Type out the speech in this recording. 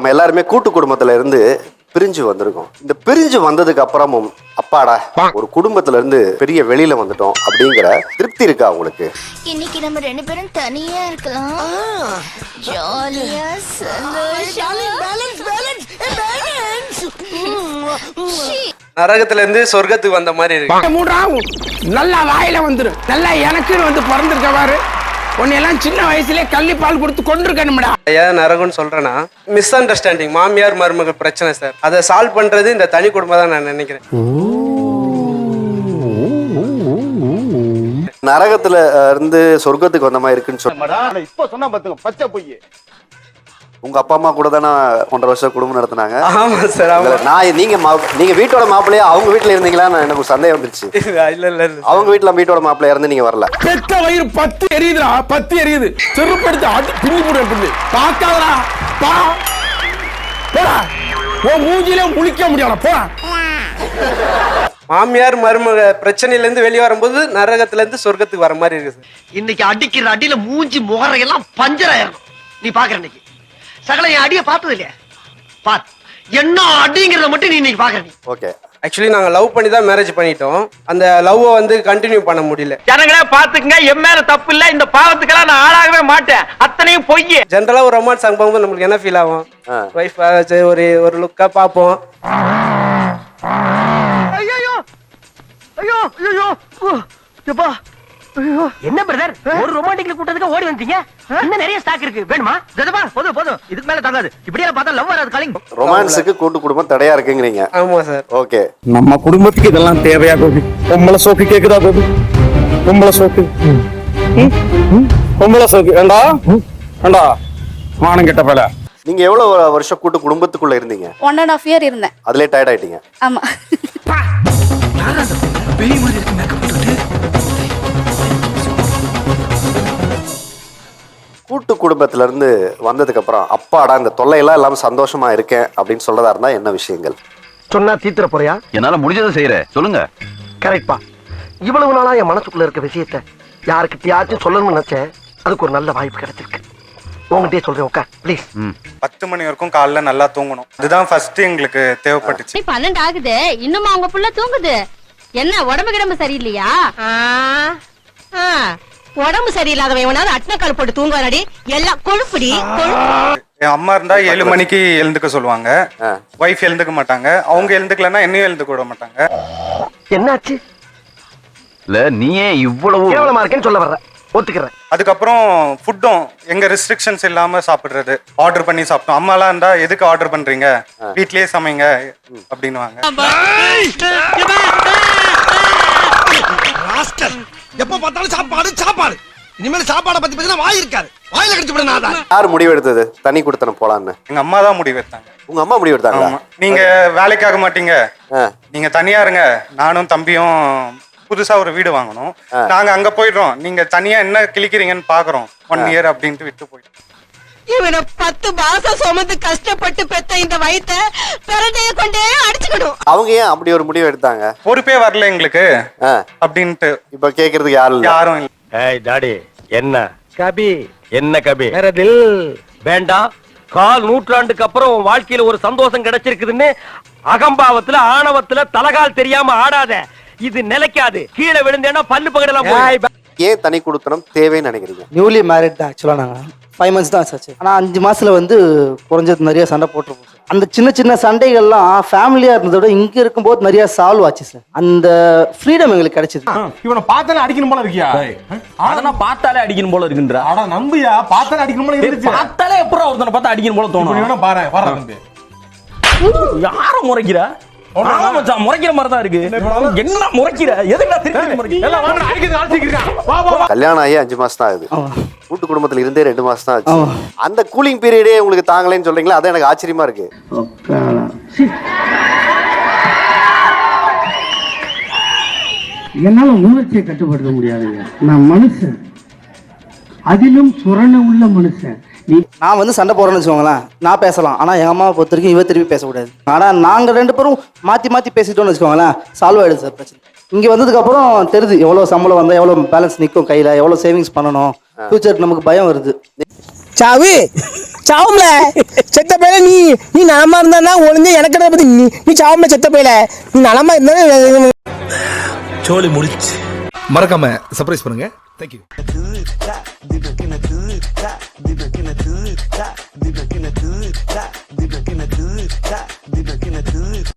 நம்ம எல்லாருமே கூட்டு குடும்பத்துல இருந்து பிரிஞ்சு வந்திருக்கோம். இந்த பிரிஞ்சு வந்ததுக்கு அப்புறமும் அப்பாடா ஒரு குடும்பத்துல இருந்து பெரிய வெளியில வந்துட்டோம் அப்படிங்கிற திருப்தி இருக்கா உங்களுக்கு? இன்னைக்கு நம்ம ரெண்டு பேரும் தனியா இருக்கலாம். ஜாலியா நரகத்துல இருந்து சொர்க்கத்துக்கு வந்த மாதிரி இருக்கு. மூன்றாவும் நல்லா வாயில வந்துரும் நல்லா எனக்குன்னு வந்து பிறந்திருக்க பாரு. உன்னையெல்லாம் சின்ன வயசுலயே கள்ளி பால் கொடுத்து கொண்டிருக்கணும்டா ஏன் நரகம்னு சொல்றேன்னா மிஸ் அண்டர்ஸ்டாண்டிங் மாமியார் மருமகள் பிரச்சனை சார் அதை சால்வ் பண்றது இந்த தனி குடும்பம் தான் நான் நினைக்கிறேன். நரகத்துல இருந்து சொர்க்கத்துக்கு வந்த மாதிரி இருக்குன்னு சொல்லி இப்ப சொன்னா பாத்துங்க பச்சை பொய் உங்க அப்பா அம்மா கூட தானே ஒன்றரை வருஷம் குடும்பம் நடத்துனாங்க. ஆமா சார் ஆமா. நான் நீங்க மா- நீங்க வீட்டோட மாப்பிள்ளையா? அவங்க வீட்டுல இருந்தீங்களா? எனக்கு ஒரு சந்தேகம் வந்துருச்சு. இல்ல இல்ல இல்ல. அவங்க வீட்டுல வீட்டோட மாப்பிள்ளையா இருந்து நீங்க வரல. பெத்த வயிறு பத்து எரியுதுடா பத்து எரியுது. செருப்படுத்து அடி பின்னி போடு பின்னி பார்க்காதடா பா. போடா. உன் மூஞ்சில முழிக்க முடியல போடா. மாமியார் மருமக பிரச்சனையில இருந்து வெளியே வரும்போது நரகத்துல இருந்து சொர்க்கத்துக்கு வர மாதிரி இருக்கு சார். இன்னைக்கு அடிக்கிற அடியில மூஞ்சி முகரையெல்லாம் பஞ்சர் ஆயிரும் நீ பாக்குற இன்னைக்கு. சகல என் அடிய பார்த்தது இல்லையா பாத் என்ன அடிங்கிறத மட்டும் நீ இன்னைக்கு பாக்குற நீ ஓகே ஆக்சுவலி நாங்க லவ் பண்ணி தான் மேரேஜ் பண்ணிட்டோம். அந்த லவ்வை வந்து கண்டினியூ பண்ண முடியல. ஜனங்களே பாத்துக்கங்க என் மேல தப்பு இல்ல. இந்த பாவத்துக்கெல்லாம் நான் ஆளாகவே மாட்டேன். அத்தனையும் பொய் ஜென்ரலா ஒரு ரொமான்ஸ் சாங் பார்க்கும்போது நம்மளுக்கு என்ன ஃபீல் ஆகும். ஒய்ஃப் ஒரு ஒரு லுக்கா பார்ப்போம். ஐயோ ஐயோ ஐயோ ஐயோ என்ன பிரதர் ஒரு ரொமான்டிக்ல கூட்டத்துக்கு ஓடி வந்தீங்க? இன்னும் நிறைய ஸ்டாக் இருக்கு. வேணுமா? ஜதபா போதும் போதும் இதுக்கு மேல தாங்காது. இப்படியே பார்த்தா லவ் வராது காலிங் ரொமான்ஸுக்கு கூட்டு குடும்பம் தடையா இருக்குங்கிறீங்க. ஆமா சார் ஓகே நம்ம குடும்பத்துக்கு இதெல்லாம் தேவையா கோபி? பொம்பளை சோக்கு கேக்குதா கோபி? பொம்பளை சோக்கு. பொம்பளை சோக்கு. வேண்டா வேண்டா மானம் கெட்ட பல நீங்க எவ்வளவு வருஷம் கூட்டு குடும்பத்துக்குள்ள இருந்தீங்க? ஒன் அண்ட் ஆஃப் இயர் இருந்தேன். அதுலயே டயர்ட் ஆயிட்டீங்க. ஆமா. கூட்டு குடும்பத்துல இருந்து வந்ததுக்கு அப்புறம் அப்பாடா இந்த தொல்லையெல்லாம் இல்லாம சந்தோஷமா இருக்கேன் அப்படின்னு சொல்றதா இருந்தா என்ன விஷயங்கள்? சொன்னா தீத்துற போறியா? என்னால முடிஞ்சதை செய்யறேன் சொல்லுங்க. கரெக்ட்பா இவ்வளவு நாளா என் மனசுக்குள்ள இருக்க விஷயத்த யாருக்கிட்டயாச்சும் சொல்லணும்னு நினைச்சேன். அதுக்கு ஒரு நல்ல வாய்ப்பு கிடைச்சிருக்கு. உங்ககிட்டயே சொல்றேன் உட்கார் ப்ளீஸ் பத்து மணி வரைக்கும் காலைல நல்லா தூங்கணும். அதுதான் ஃபர்ஸ்ட் எங்களுக்கு தேவைப்பட்டுச்சு. பன்னெண்டு ஆகுது. இன்னும் அவங்க புள்ள தூங்குது? என்ன உடம்பு கிடம்பு சரியில்லையா? உடம்பு சரியில்லாதவன் எவனாவது அட்னக்கால் போட்டு தூங்குவாரடி எல்லாம் கொழுப்புடி என் அம்மா இருந்தா ஏழு மணிக்கு எழுந்துக்க சொல்லுவாங்க. ஒய்ஃப் எழுந்துக்க மாட்டாங்க. அவங்க எழுந்துக்கலன்னா என்னையும் எழுந்துக்க விட மாட்டாங்க. என்னாச்சு? இல்ல நீயே இவ்வளவு கேவலமா இருக்கேன்னு சொல்ல வர்ற. ஒத்துக்கிறேன். அதுக்கப்புறம் ஃபுட்டும் எங்க ரெஸ்ட்ரிக்ஷன்ஸ் இல்லாம சாப்பிடுறது. ஆர்டர் பண்ணி சாப்பிட்டோம். அம்மாலாம் இருந்தா எதுக்கு ஆர்டர் பண்றீங்க? வீட்லயே சமைங்க. அப்படின்னுவாங்க. எப்ப பார்த்தாலும் சாப்பாடு சாப்பாடு. இனிமேல் சாப்பாடை பத்தி பத்தி வாய் இருக்காது. வாயில கடிச்சு விட நான் யார் முடிவு எடுத்தது? தனி கொடுத்தனம் போலான்னு. எங்க அம்மா தான் முடிவு எடுத்தாங்க. உங்க அம்மா முடிவு எடுத்தாங்களா? ஆமா. நீங்க வேலைக்காக மாட்டீங்க. நீங்க தனியா இருங்க. நானும் தம்பியும் புதுசா ஒரு வீடு வாங்கணும். நாங்க அங்க போயிடுறோம். நீங்க தனியா என்ன கிழிக்கிறீங்கன்னு பாக்குறோம். ஒன் இயர் அப்படின்ட்டு விட்டு போயிட்டோம். இவனை பத்து மாசம் சுமந்து கஷ்டப்பட்டு பெத்த இந்த வயித்த பிறந்தைய கொண்டே அடிச்சுக்கணும் அவங்க ஏன் அப்படி ஒரு முடிவு எடுத்தாங்க? பொறுப்பே வரல எங்களுக்கு. அப்படின்ட்டு இப்ப கேக்குறதுக்கு யாரும் இல்ல. யாரும் இல்ல. ஏய் டாடி என்ன? கபி. என்ன கபி? வேறதில் வேண்டாம். கால் நூற்றாண்டுக்கு அப்புறம் உன் வாழ்க்கையில ஒரு சந்தோஷம் கிடைச்சிருக்குதுன்னு அகம்பாவத்துல ஆணவத்துல தலகால் தெரியாம ஆடாத. இது நிலைக்காது. கீழே விழுந்தேன்னா பல்லு பகடலாம் போய் ஏன் தனி கொடுத்தனம் தேவைன்னு நினைக்கிறீங்க? நியூலி மேரிட் தான் ஆக்சுவலாக நாங்கள் ஃபைவ் மந்த்ஸ் தான் ஆச்சு. ஆனால் அஞ்சு மாசத்துல வந்து குறைஞ்சது நிறைய சண்டை போட்டிருப்போம் சார். அந்த சின்ன சின்ன சண்டைகள்லாம் ஃபேமிலியாக இருந்ததை விட இங்கே இருக்கும்போது நிறைய சால்வ் ஆச்சு சார். அந்த ஃப்ரீடம் எங்களுக்கு கிடைச்சது. இவனை பார்த்தாலே அடிக்கணும் போல இருக்கியா? அதெல்லாம் பார்த்தாலே அடிக்கணும் போல இருக்குன்ற? ஆனா நம்பியா? பார்த்தாலே அடிக்கணும் போல இருந்துச்சு. பார்த்தாலே எப்பறம் ஒருத்தனை பார்த்தா அடிக்கணும் போல இப்படி வேணா பாரு வர யார முறைக்கிற? மச்சான், முறைக்கிற மாதிரி தான் இருக்கு. என்ன முறைக்கிற? எதுக்கு கல்யாணம் ஆகி அஞ்சு மாசம் தான் ஆகுது. கூட்டு குடும்பத்துல இருந்தே ரெண்டு மாசம் தான் ஆச்சு. அந்த கூலிங் பீரியடே உங்களுக்கு தாங்கலைன்னு சொல்றீங்களா? அதான் எனக்கு ஆச்சரியமா இருக்கு. என்னால உணர்ச்சியை கட்டுப்படுத்த முடியாதுங்க. நான் மனுஷன். அதிலும் சுரண உள்ள மனுஷன். நான் வந்து சண்டை போடுறேன்னு வச்சுக்கோங்களேன். நான் பேசலாம். ஆனால் எங்கள் அம்மாவை பொறுத்த வரைக்கும் இவ திருப்பி பேசக்கூடாது. ஆனால் நாங்கள் ரெண்டு பேரும் மாற்றி மாற்றி பேசிட்டோம்னு வச்சுக்கோங்களேன் சால்வ் ஆகிடுது சார் பிரச்சனை. இங்கே வந்ததுக்கப்புறம் தெரியுது எவ்வளோ சம்பளம் வந்தால் எவ்வளோ பேலன்ஸ் நிற்கும் கையில் எவ்வளோ சேவிங்ஸ் பண்ணணும். ஃபியூச்சருக்கு நமக்கு பயம் வருது. சாவு சாவும்ல. செத்த பையல நீ நீ நலமா இருந்தா ஒளிஞ்சு எனக்கு என்ன பத்தி நீ நீ சாவும்ல செத்த பையல நீ நலமா இருந்தா சோலி முடிச்சு. மறக்காம சர்ப்ரைஸ் பண்ணுங்க. Thank you Dibber can I do it? Dibber can I do it? Dibber can I do it? Dibber can I do it?